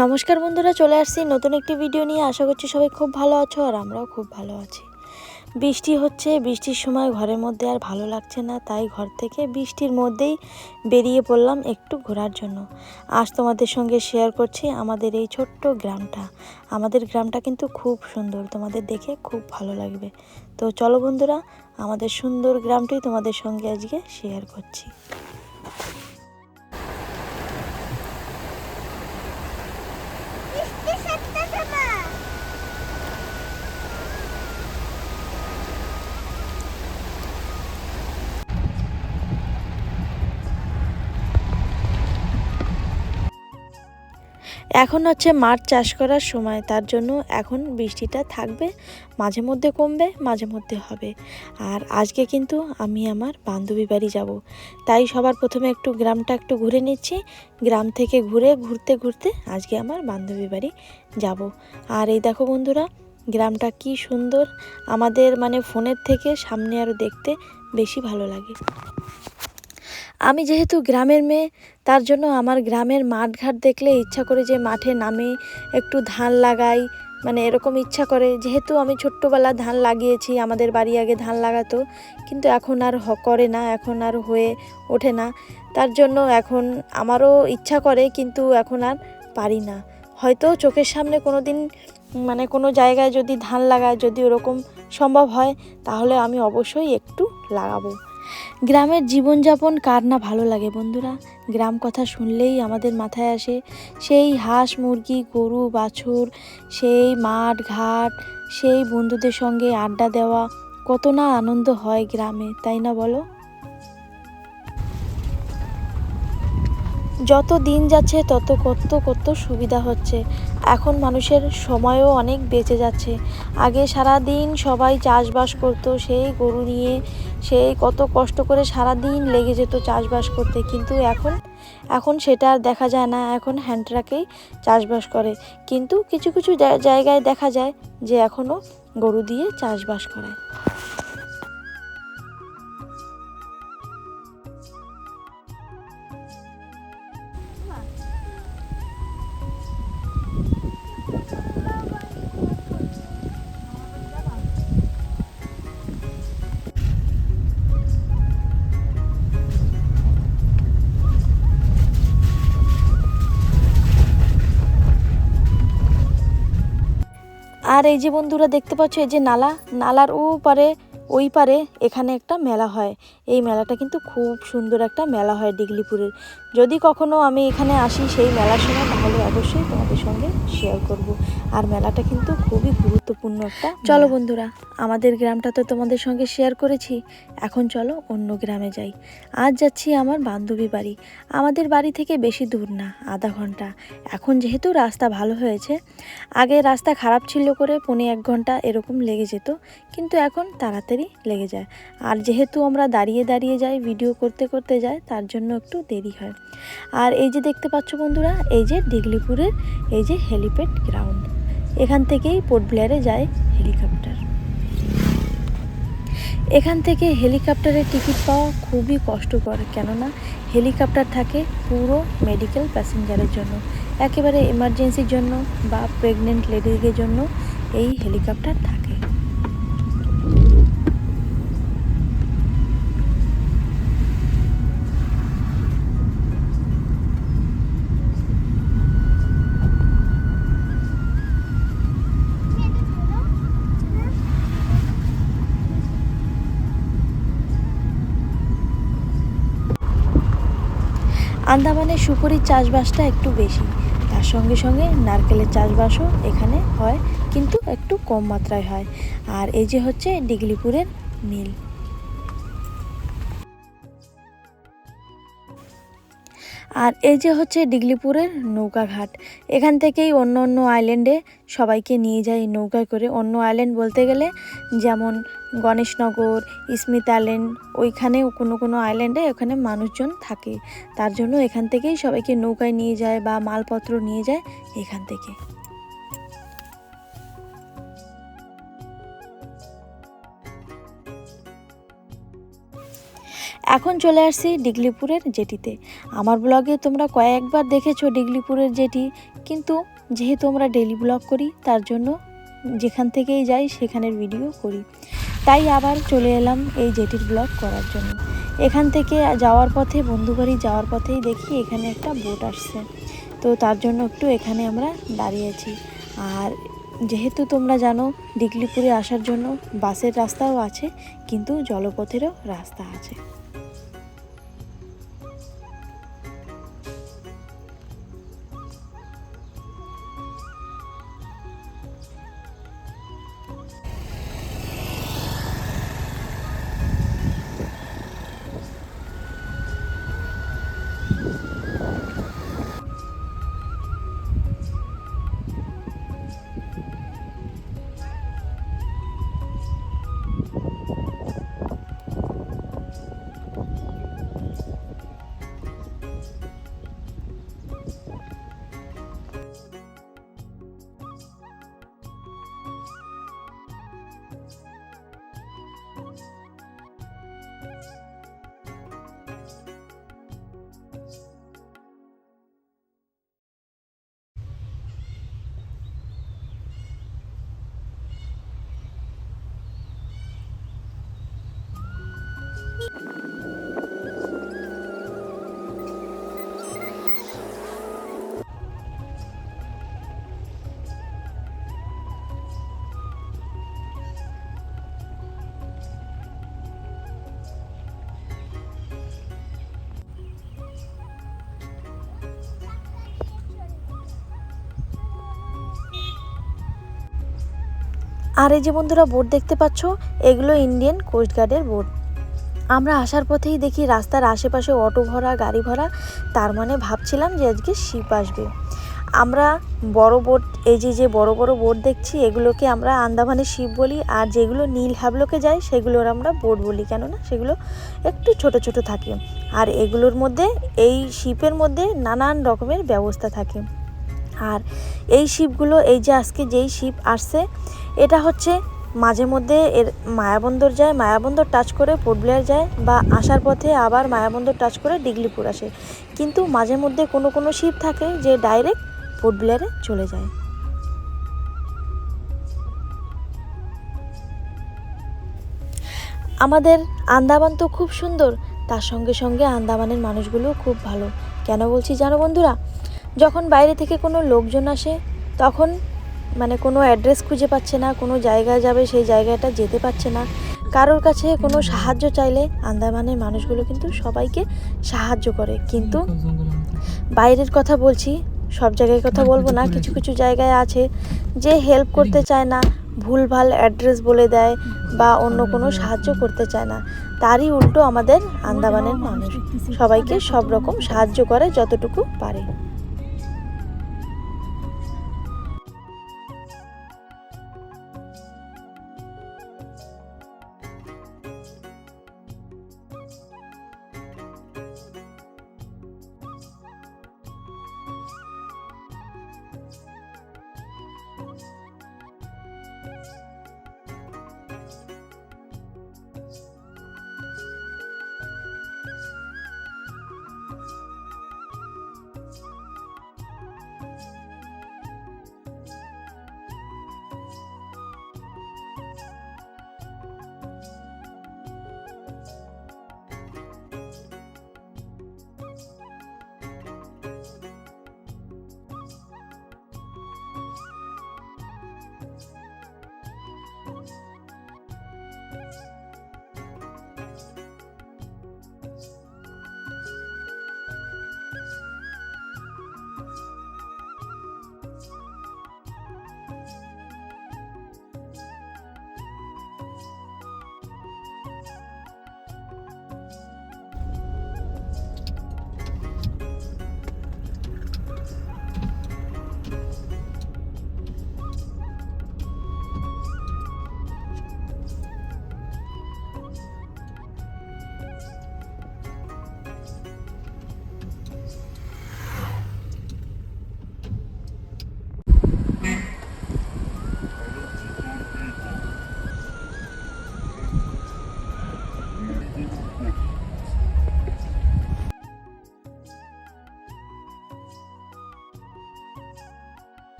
নমস্কার বন্ধুরা, চলে আসছি নতুন একটি ভিডিও নিয়ে। আশা করছি সবাই খুব ভালো আছো আর আমরাও খুব ভালো আছি। বৃষ্টি হচ্ছে, বৃষ্টির সময় ঘরের মধ্যে আর ভালো লাগছে না, তাই ঘর থেকে বৃষ্টির মধ্যেই বেরিয়ে পড়লাম একটু ঘোরার জন্য। আজ তোমাদের সঙ্গে শেয়ার করছি আমাদের এই ছোট্ট গ্রামটা। আমাদের গ্রামটা কিন্তু খুব সুন্দর, তোমাদের দেখে খুব ভালো লাগবে। তো চলো বন্ধুরা, আমাদের সুন্দর গ্রামটি তোমাদের সঙ্গে আজকে শেয়ার করছি। এখন হচ্ছে মাঠ চাষ করার সময়, তার জন্য এখন বৃষ্টিটা থাকবে, মাঝে মধ্যে কমবে, মাঝে মধ্যে হবে। আর আজকে কিন্তু আমি আমার বান্ধবী বাড়ি যাব। তাই সবার প্রথমে একটু গ্রামটা একটু ঘুরে নিচ্ছি। গ্রাম থেকে ঘুরে, ঘুরতে ঘুরতে আজকে আমার বান্ধবী বাড়ি যাব। আর এই দেখো বন্ধুরা, গ্রামটা কি সুন্দর। আমাদের মানে ফোনের থেকে সামনে আরও দেখতে বেশি ভালো লাগে। আমি যেহেতু গ্রামের মেয়ে, তার জন্য আমার গ্রামের মাঠঘাট দেখলে ইচ্ছা করে যে মাঠে নামে, একটু ধান লাগাই মানে এরকম ইচ্ছা করে। যেহেতু আমি ছোট্টবেলা ধান লাগিয়েছি, আমাদের বাড়ি আগে ধান লাগাতো, কিন্তু এখন আর করে না, এখন আর হয়ে ওঠে না। তার জন্য এখন আমারও ইচ্ছা করে, কিন্তু এখন আর পারি না। হয়তো চোখের সামনে কোনো দিন মানে কোনো জায়গায় যদি ধান লাগায় যদি ওরকম সম্ভব হয়, তাহলে আমি অবশ্যই একটু লাগাবো। গ্রামের জীবনযাপন কার না ভালো লাগে বন্ধুরা? গ্রাম কথা শুনলেই আমাদের মাথায় আসে, সেই হাঁস, মুরগি, গরু, বাছুর, সেই মাঠ, ঘাট, সেই বন্ধুদের সঙ্গে আড্ডা দেওয়া, কত না আনন্দ হয় গ্রামে, তাই না বলো? যত দিন যাচ্ছে, তত কত কত সুবিধা হচ্ছে। এখন মানুষের সময়ও অনেক বেঁচে যাচ্ছে। আগে সারা দিন সবাই চাষবাস করতো, সেই গরু নিয়ে সেই কত কষ্ট করে সারা দিন লেগে যেত চাষবাস করতে। কিন্তু এখন এখন সেটা আর দেখা যায় না। এখন হ্যান্ড ট্রাকেই চাষবাস করে। কিন্তু কিছু কিছু জায়গায় দেখা যায় যে এখনও গরু দিয়ে চাষবাস করায়। আর এই যে বন্ধুরা দেখতে পাচ্ছ, এই যে নালা, নালার ও পারে, ওই পারে এখানে একটা মেলা হয়। এই মেলাটা কিন্তু খুব সুন্দর একটা মেলা হয় ডিগলিপুরের। যদি কখনো আমি এখানে আসি সেই মেলার সময় তাহলে অবশ্যই তোমাদের সঙ্গে শেয়ার করব। আর মেলাটা কিন্তু খুবই গুরুত্বপূর্ণ একটা চলো বন্ধুরা, আমাদের গ্রামটা তো তোমাদের সঙ্গে শেয়ার করেছি। এখন চলো অন্য গ্রামে যাই। আজ যাচ্ছি আমার বান্ধবী বাড়ি। আমাদের বাড়ি থেকে বেশি দূর না, আধা ঘণ্টা। এখন যেহেতু রাস্তা ভালো হয়েছে, আগে রাস্তা খারাপ ছিল করে পৌনে এক ঘণ্টা এরকম লেগে যেত, কিন্তু এখন তাড়াতাড়ি লেগে যায়। আর যেহেতু আমরা দাঁড়িয়ে দাঁড়িয়ে যাই ভিডিও করতে করতে যাই, তার জন্য একটু দেরি হয়। আর এই যে দেখতে পাচ্ছ বন্ধুরা, এই যে ডিগলিপুরের এই যে হেলিপ্যাড গ্রাউন্ড, এখান থেকেই পোর্ট ব্লেয়ারে যায় হেলিকপ্টার। এখান থেকে হেলিকপ্টারের টিকিট পাওয়া খুবই কষ্টকর, কেননা হেলিকপ্টার থাকে পুরো মেডিকেল প্যাসেঞ্জারের জন্য, একেবারে এমার্জেন্সির জন্য বা প্রেগনেন্ট লেডিদের জন্য এই হেলিকপ্টার থাকে। আন্দামানে সুপুরির চাষবাসটা একটু বেশি। তার সঙ্গে সঙ্গে নারকেলের চাষবাসও এখানে হয়, কিন্তু একটু কম মাত্রায় হয়। আর এই যে হচ্ছে ডিগলিপুরের মিল। আর এই যে হচ্ছে ডিগলিপুরের নৌকাঘাট, এখান থেকেই অন্য অন্য আইল্যান্ডে সবাইকে নিয়ে যায় নৌকায় করে। অন্য আইল্যান্ড বলতে গেলে যেমন গণেশনগর, স্মিথ আইল্যান্ড, ওইখানে কোনো কোনো আইল্যান্ডে ওখানে মানুষজন থাকে। তার জন্য এখান থেকেই সবাইকে নৌকায় নিয়ে যায় বা মালপত্র নিয়ে যায় এখান থেকে। এখন চলে আসছি ডিগলিপুরের জেটিতে। আমার ব্লগে তোমরা কয়েকবার দেখেছ ডিগলিপুরের জেটি, কিন্তু যেহেতু আমরা ডেলি ব্লগ করি, তার জন্য যেখান থেকেই যাই সেখানের ভিডিও করি। তাই আবার চলে এলাম এই জেটির ব্লগ করার জন্য। এখান থেকে যাওয়ার পথে বন্ধু বাড়ি যাওয়ার পথেই দেখি এখানে একটা বোট আসছে। তো তার জন্য একটু এখানে আমরা দাঁড়িয়েছি আর যেহেতু তোমরা জানো, ডিগলিপুরে আসার জন্য বাসের রাস্তাও আছে, কিন্তু জলপথেরও রাস্তা আছে। আর এই যে বন্ধুরা বোট দেখতে পাচ্ছ, এগুলো ইন্ডিয়ান কোস্ট গার্ডের বোট। আমরা আসার পথেই দেখি রাস্তার আশেপাশে অটো ভরা, গাড়ি ভরা, তার মানে ভাবছিলাম যে আজকে শিপ আসবে। আমরা বড় বোট, এই যে যে বড় বড় বোট দেখছি, এগুলোকে আমরা আন্দামানের শিপ বলি, আর যেগুলো নীল হ্যাবলোকে যায়, সেগুলোর আমরা বোট বলি, কেননা সেগুলো একটু ছোট ছোট থাকে। আর এগুলোর মধ্যে, এই শিপের মধ্যে নানান রকমের ব্যবস্থা থাকে। আর এই শিপগুলো, এই যে আজকে যেই শিপ আসছে, এটা হচ্ছে মাঝে মধ্যে এর মায়াবন্দর যায়, মায়াবন্দর টাচ করে পোর্ট ব্লেয়ার যায় বা আসার পথে আবার মায়াবন্দর টাচ করে ডিগলিপুর আসে। কিন্তু মাঝে মধ্যে কোনো কোনো শিপ থাকে যে ডাইরেক্ট পোর্ট ব্লেয়ারে চলে যায়। আমাদের আন্দামান তো খুব সুন্দর, তার সঙ্গে সঙ্গে আন্দামানের মানুষগুলো খুব ভালো। কেন বলছি জানো বন্ধুরা? যখন বাইরে থেকে কোনো লোকজন আসে, তখন মানে কোনো অ্যাড্রেস খুঁজে পাচ্ছে না, কোনো জায়গায় যাবে, সেই জায়গাটা যেতে পারছে না। কারোর কাছে কোনো সাহায্য চাইলে আন্দামানের মানুষগুলো কিন্তু সবাইকে সাহায্য করে। কিন্তু বাইরের কথা বলছি, সব জায়গায় কথা বলব না, কিছু কিছু জায়গায় আছে যে হেল্প করতে চায় না, ভুলভাল অ্যাড্রেস বলে দেয় বা অন্য কোনো সাহায্য করতে চায় না। তারই উল্টো আমাদের আন্দামানের মানুষ সবাইকে সব রকম সাহায্য করে যতটুকু পারে।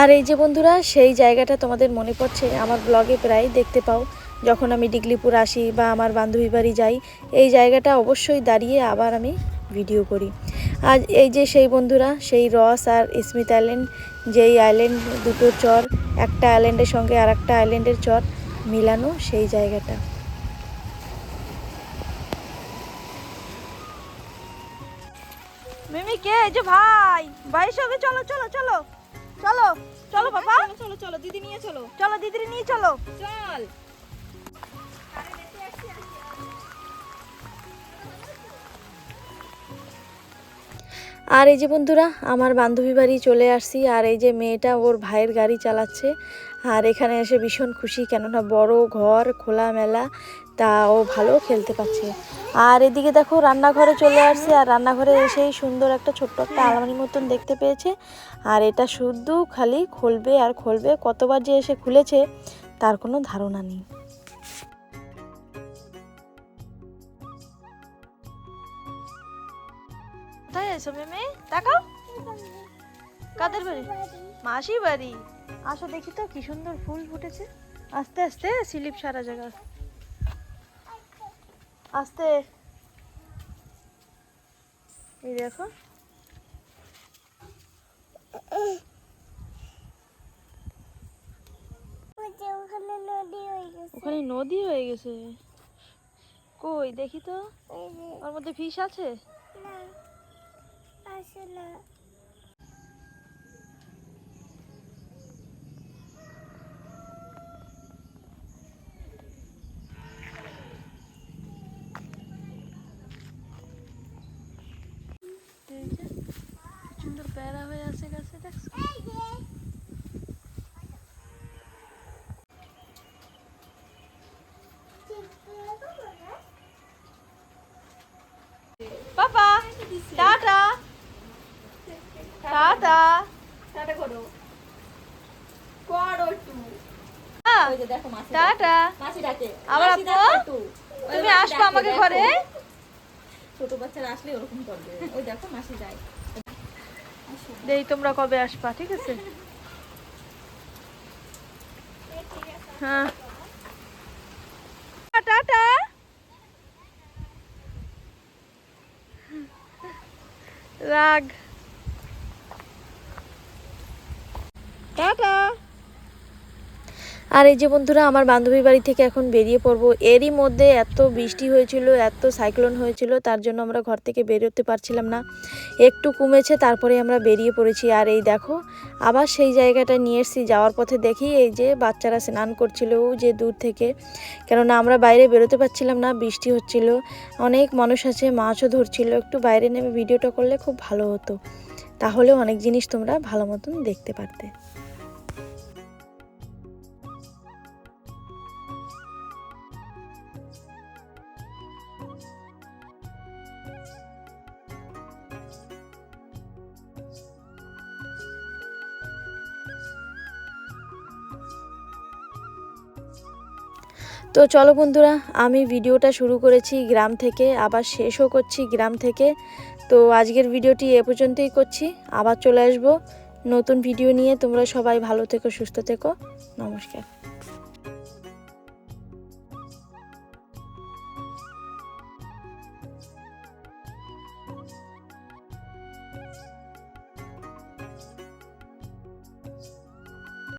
আর এই যে বন্ধুরা, সেই জায়গাটা তোমাদের মনে পড়ছে? আমার ব্লগে প্রায় দেখতে পাও। যখন আমি ডিগলিপুর আসি বা আমার বান্ধবী বাড়ি যাই, এই জায়গাটা অবশ্যই দাঁড়িয়ে আবার আমি ভিডিও করি। আজ এই যে সেই বন্ধুরা, সেই রস আর স্মিথ আইল্যান্ড যেই আইল্যান্ড দুটো চর, একটা আইল্যান্ডের সঙ্গে আর একটা আইল্যান্ডের চর মিলানো সেই জায়গাটা। মিমি কে? যে ভাই, ভাইয়ের সঙ্গে চলো চলো চলো। চলো চলো বাবা। চলো চলো দিদি নিয়ে চলো। চলো দিদির নিয়ে চলো। চল। আর এই যে বন্ধুরা আমার বান্ধবী বাড়ি চলে আসছি আর এই যে মেয়েটা ওর ভাইয়ের গাড়ি চালাচ্ছে আর এখানে এসে ভীষণ খুশি কেননা বড় ঘর খোলা মেলা তা ও ভালো খেলতে পারছে। আর এদিকে দেখো রান্নাঘরে চলে আসছে, আর রান্নাঘরে এসেই সুন্দর একটা ছোট্ট একটা আলমারির মতন দেখতে পেয়েছে। আর এটা শুধু খালি খুলবে আর খুলবে, কতবার যে এসে খুলেছে, তার কোনো ধারণা নেই। কাদের বাড়ি? মাসি বাড়ি। আসো দেখি তো, কি সুন্দর ফুল ফুটেছে। আস্তে আস্তে, স্লিপ সারা জায়গা। আস্তে। এই দেখো। ওখানে নদী হয়ে গেছে। ওখানে নদী গেছে কই দেখি তো। ওর মধ্যে ফিশ আছে? না আসে না এই যে কি সুন্দর প্যারা হয়ে আছে গাছে দেখছ পাপা টাটা। টাটা। টাটা করো। করো একটু। হ্যাঁ, টাটা। আবার আপু? তুমি আসবে আমাকে ঘরে? ছোট বাচ্চারা আসলে ওরকম করবে। ওই দেখো মাসি যায়। দেই তোমরা কবে আসবা ঠিক আছে? হ্যাঁ টাটা রাগ টাটা আর এই যে বন্ধুরা, আমার বান্ধবীর বাড়ি থেকে এখন বেরিয়ে পড়ব। এরই মধ্যে এত বৃষ্টি হয়েছিল, এত সাইক্লোন হয়েছিল, তার জন্য আমরা ঘর থেকে বেরোতে পারছিলাম না। একটু কমেছে, তারপরে আমরা বেরিয়ে পড়েছি। আর এই দেখো, আবার সেই জায়গাটা নিয়ে এসেছি, যাওয়ার পথে দেখি এই যে বাচ্চারা স্নান করছিল যে দূর থেকে। কেননা আমরা বাইরে বেরোতে পারছিলাম না, বৃষ্টি হচ্ছিল, অনেক মানুষ আছে, মাছও ধরছিল। একটু বাইরে নেমে ভিডিওটা করলে খুব ভালো হতো। তাহলে অনেক জিনিস তোমরা ভালো মতন দেখতে পারতে। তো চলো বন্ধুরা, আমি ভিডিওটা শুরু করেছি গ্রাম থেকে, আবার শেষও করছি গ্রাম থেকে। তো আজকের ভিডিওটি এ পর্যন্তই করছি, আবার চলে আসব নতুন ভিডিও নিয়ে। তোমরা সবাই ভালো থেকো, সুস্থ থেকো। নমস্কার।